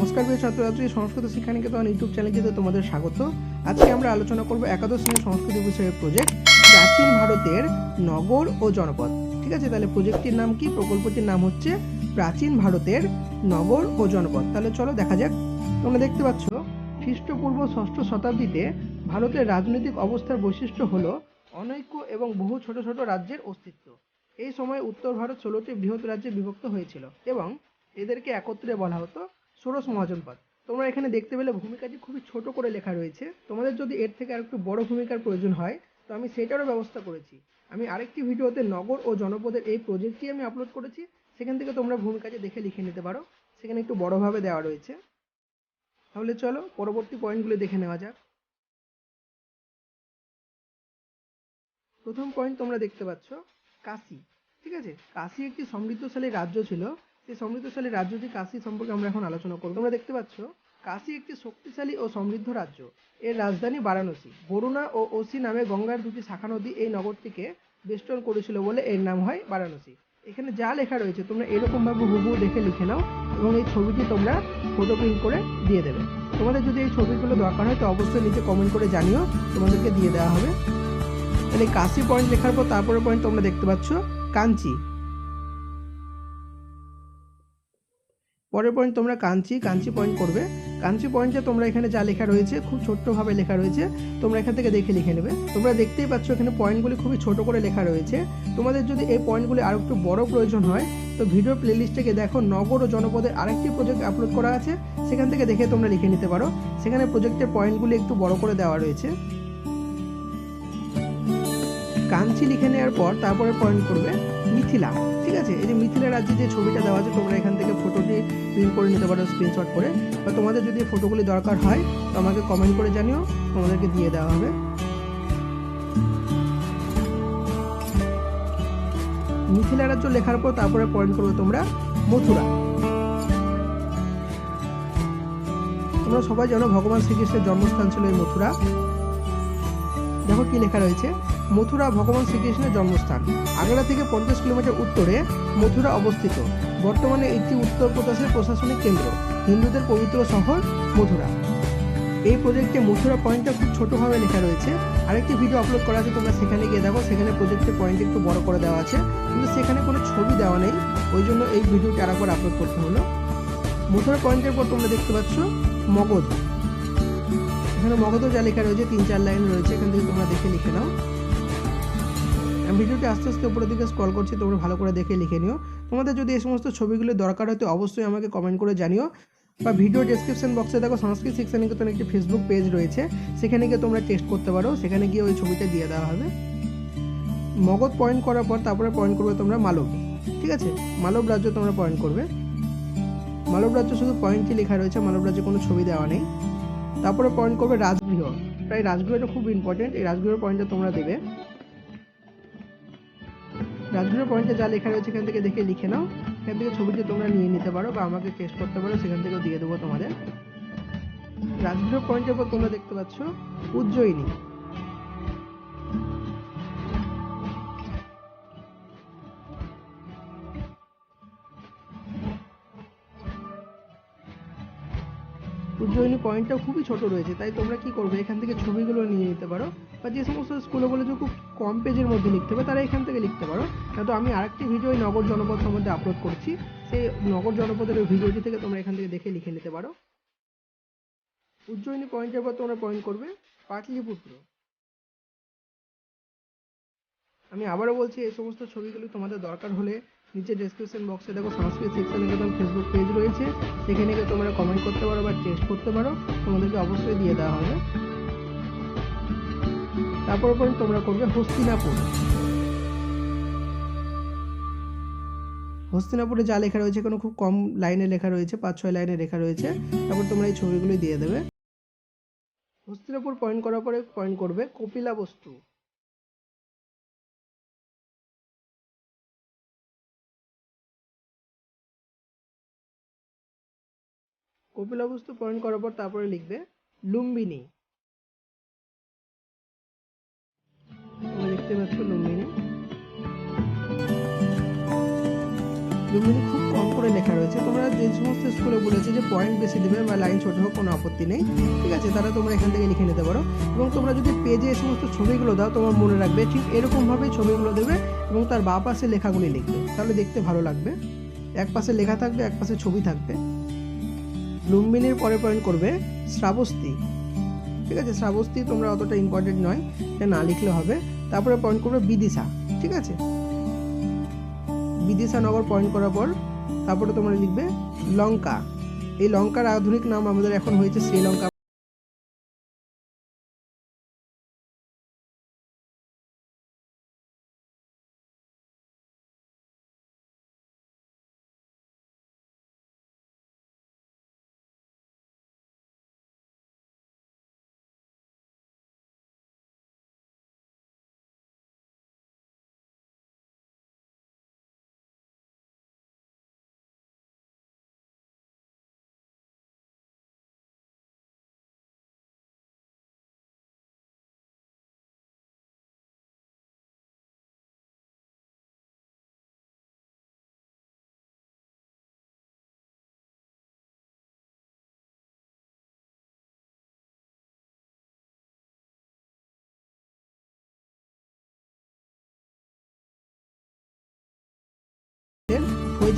নমস্কার প্রিয় ছাত্রছাত্রী, সংস্কৃত শিক্ষা নিকেতন ইউটিউব চ্যানেলটিতে তোমাদের স্বাগত। আজকে আমরা আলোচনা করব একাদশ শ্রেণির সংস্কৃত বিষয়ের প্রজেক্ট প্রাচীন ভারতের নগর ও জনপদ। ঠিক আছে? তাহলে প্রজেক্টটির নাম কি? প্রকল্পটির নাম হচ্ছে প্রাচীন ভারতের নগর ও জনপদ। তাহলে চলো দেখা যাক। তোমরা দেখতে পাচ্ছ খ্রিস্টপূর্ব ষষ্ঠ শতাব্দীতে ভারতের রাজনৈতিক অবস্থার বৈশিষ্ট্য হল অনৈক্য এবং বহু ছোট ছোট রাজ্যের অস্তিত্ব। এই সময় উত্তর ভারত ষোলোটি বৃহৎ রাজ্যে বিভক্ত হয়েছিল এবং এদেরকে একত্রে বলা হতো ষোড়শ মহাজনপদ। তোমরা এখানে দেখতে পেলে ভূমিকাটি খুবই ছোট করে লেখা রয়েছে। তোমাদের যদি এর থেকে আর একটু বড় ভূমিকার প্রয়োজন হয়, তো আমি সেটারও ব্যবস্থা করেছি। আমি আরেকটি ভিডিওতে নগর ও জনপদের এই প্রজেক্টটি আমি আপলোড করেছি। সেখান থেকে তোমরা ভূমিকাটি দেখে লিখে নিতে পারো। সেখানে একটু বড়ভাবে দেওয়া রয়েছে। তাহলে চলো, পরবর্তী পয়েন্টগুলো দেখে নেওয়া যাক। প্রথম পয়েন্ট তোমরা দেখতে পাচ্ছ, কাশি। ঠিক আছে? কাশি একটি সমৃদ্ধশালী রাজ্য ছিল। সেই সমৃদ্ধশালী রাজ্যটি কাশি সম্পর্কে আমরা এখন আলোচনা করব। তোমরা দেখতে পাচ্ছ, কাশি একটি শক্তিশালী ও সমৃদ্ধ রাজ্য। এর রাজধানী বারাণসী। বরুণা ও ওসি নামে গঙ্গার দুটি শাখা নদী এই নগরটিকে বেষ্টন করেছিল বলে এর নাম হয় বারাণসী। এখানে যা লেখা রয়েছে, তোমরা এরকমভাবে হুবহু দেখে লিখে নাও এবং এই ছবিটি তোমরা ফটো প্রিন্ট করে দিয়ে দেবে। তোমাদের যদি এই ছবিগুলো দরকার হয়, তো অবশ্যই নিচে কমেন্ট করে জানিও। তোমাদেরকে দিয়ে দেওয়া হবে। তাহলে কাশি পয়েন্ট লেখার পর তারপরে পয়েন্ট তোমরা দেখতে পাচ্ছ, কাঞ্চি। পরের পয়েন্ট তোমরা কাঞ্চি কাঞ্চি পয়েন্ট করবে। কাঞ্চি পয়েন্টে তোমরা এখানে যা লেখা রয়েছে, খুব ছোট্টভাবে লেখা রয়েছে, তোমরা এখান থেকে দেখে লিখে নেবে। তোমরা দেখতেই পাচ্ছ এখানে পয়েন্টগুলি খুবই ছোট করে লেখা রয়েছে। তোমাদের যদি এই পয়েন্টগুলি আরও একটু বড় প্রয়োজন হয়, তো ভিডিও প্লেলিস্ট থেকে দেখো নগর ও জনপদের আরেকটি প্রজেক্ট আপলোড করা আছে। সেখান থেকে দেখে তোমরা লিখে নিতে পারো। সেখানে প্রজেক্টের পয়েন্টগুলি একটু বড় করে দেওয়া রয়েছে। কাঞ্চি লিখে নেওয়ার পর তারপরে পয়েন্ট করবে মিথিলা, ঠিক আছে? এই যে মিথিলা রাজ্যে যে ছবিটা দেওয়া আছে, তোমরা এখান থেকে ফটোটি প্রিন্ট করে নিতে পারো স্ক্রিনশট করে। বা তোমাদের যদি ফটোগুলি দরকার হয়, তো আমাকে কমেন্ট করে জানিও, তোমাদেরকে দিয়ে দেওয়া হবে। মিথিলা রাজ্য লেখার পর তারপরে পয়েন্ট করবে তোমরা মথুরা। তোমরা সবাই জানো ভগবান শ্রীকৃষ্ণের জন্মস্থান ছিল এই মথুরা। দেখো কি লেখা রয়েছে। মথুরা ভগবান শ্রীকৃষ্ণের জন্মস্থান। আগ্রা থেকে পঞ্চাশ কিলোমিটার উত্তরে মথুরা অবস্থিত। বর্তমানে এটি উত্তরপ্রদেশের প্রশাসনিক কেন্দ্র, হিন্দুদের পবিত্র শহর মথুরা। এই প্রজেক্টে মথুরা পয়েন্টটা খুব ছোটোভাবে লেখা রয়েছে। আরেকটি ভিডিও আপলোড করা আছে, তোমরা সেখানে গিয়ে দেখো। সেখানে প্রজেক্টের পয়েন্ট একটু বড় করে দেওয়া আছে। কিন্তু সেখানে কোনো ছবি দেওয়া নেই। ওই জন্য এই ভিডিওটি আরেকবার আপলোড করতে হলো। মথুরা পয়েন্টের পর তোমরা দেখতে পাচ্ছ মগধ। এখানে মগধও যা লেখা রয়েছে, তিন চার লাইন রয়েছে। এখান থেকে তোমরা দেখে লিখে নাও। ভিডিওটি আস্তে আস্তে উপরের দিকে স্ক্রল করছি, তোমরা ভালো করে দেখে লিখে নিও। তোমাদের যদি এই সমস্ত ছবিগুলো দরকার হয় তো অবশ্যই আমাকে কমেন্ট করে জানিও। বা ভিডিও ডেসক্রিপশন বক্সে দেখো সংস্কৃত শিক্ষা নিকেতন একটি ফেসবুক পেজ রয়েছে, সেখানে গিয়ে তোমরা টেস্ট করতে পারো, সেখানে গিয়ে ওই ছবিটা দিয়ে দেওয়া হবে। মগধ পয়েন্ট করার পর তারপরে পয়েন্ট করবে তোমরা মালব, ঠিক আছে? মালব রাজ্য তোমরা পয়েন্ট করবে। মালব রাজ্য শুধু পয়েন্টই লেখা রয়েছে, মালব রাজ্যে কোনো ছবি দেওয়া নেই। তারপরে পয়েন্ট করবে রাজগৃহ। তাই রাজগৃহটা খুব ইম্পর্টেন্ট এই রাজগৃহের পয়েন্টটা তোমরা দেবে। রাজগৃহ পয়েন্টে যা লেখা রয়েছে সেখান থেকে দেখে লিখে নাও। এখান থেকে ছবিটি তোমরা নিয়ে নিতে পারো বা আমাকে টেস্ট করতে পারো, সেখান থেকেও দিয়ে দেবো তোমাদের। রাজগৃহ পয়েন্টের পর তোমরা দেখতে পাচ্ছ, উজ্জয়িনী। উজ্জয়িনী পয়েন্টটা খুবই ছোট রয়েছে, তাই তোমরা কি করবে? এখান থেকে ছবিগুলো নিয়ে নিতে পারো, বা যে সমস্ত স্কুলে বলেছে খুব কম পেজের মধ্যে লিখতে হবে, তারা এখান থেকে লিখতে পারো। তো আমি আরেকটি ভিডিও নগর জনপদ সম্বন্ধে আপলোড করছি, সেই নগর জনপদের ওই ভিডিওটি থেকে তোমরা এখান থেকে দেখে লিখে নিতে পারো। উজ্জয়িনী পয়েন্টের পর তোমরা পয়েন্ট করবে, পাটলিপুত্র। আমি আবারও বলছি, এই সমস্ত ছবিগুলি তোমাদের দরকার হলে নিচে ডেসক্রিপশন বক্সে দেখো সংস্কৃত শিক্ষা নিকেতন ফেসবুক পেজ রয়েছে। সেখানে গিয়ে তোমরা কমেন্ট করতে পারো বা টেস্ট করতে পারো। তোমাদেরকে অবশ্যই দিয়ে দেওয়া হবে। তারপর পয়েন্ট তোমরা করবে হস্তিনাপুর। হস্তিনাপুরে যা লেখা রয়েছে, কোনো খুব কম লাইনে লেখা রয়েছে, পাঁচ ছয় লাইনে লেখা রয়েছে। তারপর তোমরা এই ছবিগুলি দিয়ে দেবে। হস্তিনাপুর পয়েন্ট করার পরে পয়েন্ট করবে কপিলা বস্তু কপিলাবস্তু পয়েন্ট করার পর তারপরে লিখবে লুম্বিনী। দেখতে পাচ্ছ লুম্বিনী। লুম্বিনী খুব কম করে লেখা রয়েছে। তোমরা যে সমস্ত স্কুলে বলেছে যে পয়েন্ট বেশি দেবে বা লাইন ছোট হোক, কোনো আপত্তি নেই। ঠিক আছে? তারা তোমরা এখান থেকে লিখে নিতে পারো। এবং তোমরা যদি পেজে এই সমস্ত ছবিগুলো দাও, তোমার মনে রাখবে ঠিক এরকমভাবে ছবিগুলো দেবে এবং তার বা পাশে লেখাগুলি লিখবে। তাহলে দেখতে ভালো লাগবে। এক পাশে লেখা থাকবে, এক পাশে ছবি থাকবে। লুম্বিনীর পরে পয়েন্ট করবে শ্রাবস্তী। ঠিক আছে? শ্রাবস্তী তোমরা অতটা ইম্পর্টেন্ট নয়, এটা না লিখলে হবে। তারপরে পয়েন্ট করবে বিদিশা, ঠিক আছে? বিদিশা নগর পয়েন্ট করার পর তারপরে তোমরা লিখবে লঙ্কা। এই লঙ্কার আধুনিক নাম আমাদের এখন হয়েছে শ্রীলঙ্কা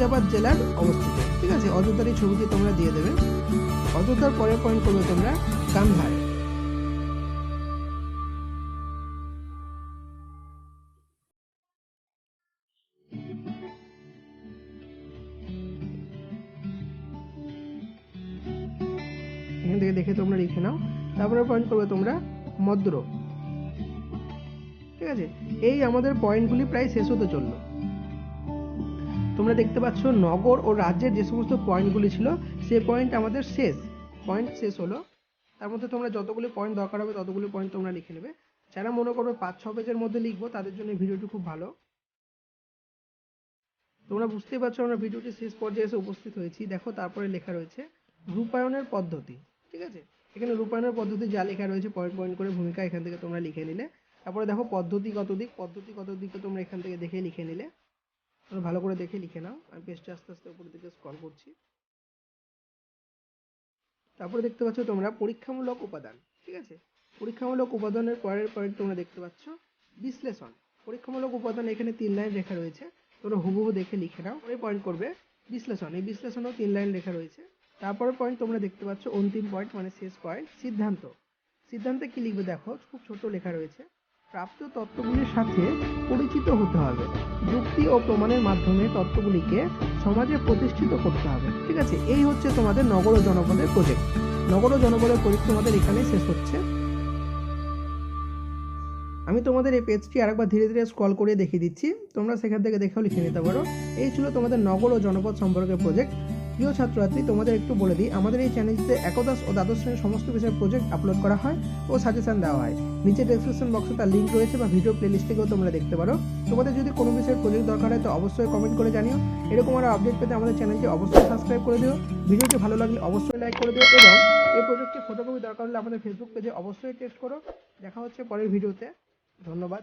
ফৈজাবাদ জেলার অবস্থিত। ঠিক আছে? অযোধ্যার এই ছবিটি তোমরা দিয়ে দেবে। অযোধ্যার পরের পয়েন্ট করবে তোমরা কান্ধার এখান থেকে দেখে তোমরা লিখে নাও। তারপরে পয়েন্ট করবে তোমরা মদ্র। ঠিক আছে? এই আমাদের পয়েন্টগুলি প্রায় শেষ হতে চলল। তোমরা দেখতে পাচ্ছ নগর ও রাজ্যের যে সমস্ত পয়েন্টগুলি ছিল সে পয়েন্ট আমাদের শেষ। পয়েন্ট শেষ হলো। তার মধ্যে তোমরা যতগুলি পয়েন্ট দরকার হবে, ততগুলি পয়েন্ট তোমরা লিখে নেবে। যারা মনে করবে পাঁচ, ছ পেজের মধ্যে লিখব, তাদের জন্য ভিডিওটি খুব ভালো। তোমরা বুঝতেই পারছ আমরা ভিডিওটি শেষ পর্যায়ে এসে উপস্থিত হয়েছি। দেখো, তারপরে লেখা রয়েছে, রূপায়ণের পদ্ধতি। ঠিক আছে? এখানে রূপায়ণের পদ্ধতি যা লেখা রয়েছে পয়েন্ট পয়েন্ট করে ভূমিকা এখান থেকে তোমরা লিখে নিলে। তারপরে দেখো পদ্ধতিগত দিক। পদ্ধতি কত দিকে তোমরা এখান থেকে দেখে লিখে নিলে। তোমরা ভালো করে দেখে লিখে নাও। আমি পেজটা আস্তে আস্তে উপরের দিকে স্ক্রল করছি। তারপরে দেখতে পাচ্ছ তোমরা পরীক্ষামূলক উপাদান, ঠিক আছে? পরীক্ষামূলক উপাদানের পরের পয়েন্ট তোমরা দেখতে পাচ্ছ বিশ্লেষণ। পরীক্ষামূলক উপাদান এখানে তিন লাইন লেখা রয়েছে। তোমরা হুবহু দেখে লিখে নাও। পরে পয়েন্ট করবে বিশ্লেষণ। এই বিশ্লেষণও তিন লাইন লেখা রয়েছে। তারপরে পয়েন্ট তোমরা দেখতে পাচ্ছ অন্তিম পয়েন্ট মানে শেষ পয়েন্ট সিদ্ধান্ত। সিদ্ধান্তে কি লিখবে দেখো? খুব ছোট লেখা রয়েছে। প্রাপ্ত তত্ত্বগুলির সাথে পরিচিত হতে হবে। যুক্তি ও প্রমাণের মাধ্যমে তত্ত্বগুলিকে সমাজে প্রতিষ্ঠিত করতে হবে। ঠিক আছে? এই হচ্ছে তোমাদের নগর জনপদের প্রজেক্ট নগর জনপদের প্রজেক্ট তোমাদের এখানেই শেষ হচ্ছে। আমি তোমাদের এই পেজটি আরেকবার ধীরে ধীরে স্ক্রল করে দেখিয়ে দিচ্ছি। তোমরা সেখান থেকে দেখেও লিখে নিতে পারো। এই ছিল তোমাদের নগর ও জনপদ সম্পর্কে প্রজেক্ট প্রিয় ছাত্রছাত্রী, তোমাদের একটু বলে দিই, আমাদের এই চ্যানেলটিতে একাদশ ও দ্বাদশ শ্রেণির সমস্ত বিষয়ে প্রজেক্ট আপলোড করা হয় ও সাজেশন দেওয়া হয়। নিচে ডেসক্রিপশন বক্সে তার লিঙ্ক রয়েছে বা ভিডিও প্লেলিস্ট থেকেও তোমরা দেখতে পারো। তোমাদের যদি কোনো বিষয়ের প্রজেক্ট দরকার হয় তো অবশ্যই কমেন্ট করে জানিও। এরকম আরও আপডেট পেতে আমাদের চ্যানেলটি অবশ্যই সাবস্ক্রাইব করে দিও। ভিডিওটি ভালো লাগলে অবশ্যই লাইক করে দিও এবং এই প্রজেক্টটি ফটোকপি দরকার হলে আমাদের ফেসবুক পেজে অবশ্যই টেক্সট করো। দেখা হচ্ছে পরের ভিডিওতে ধন্যবাদ।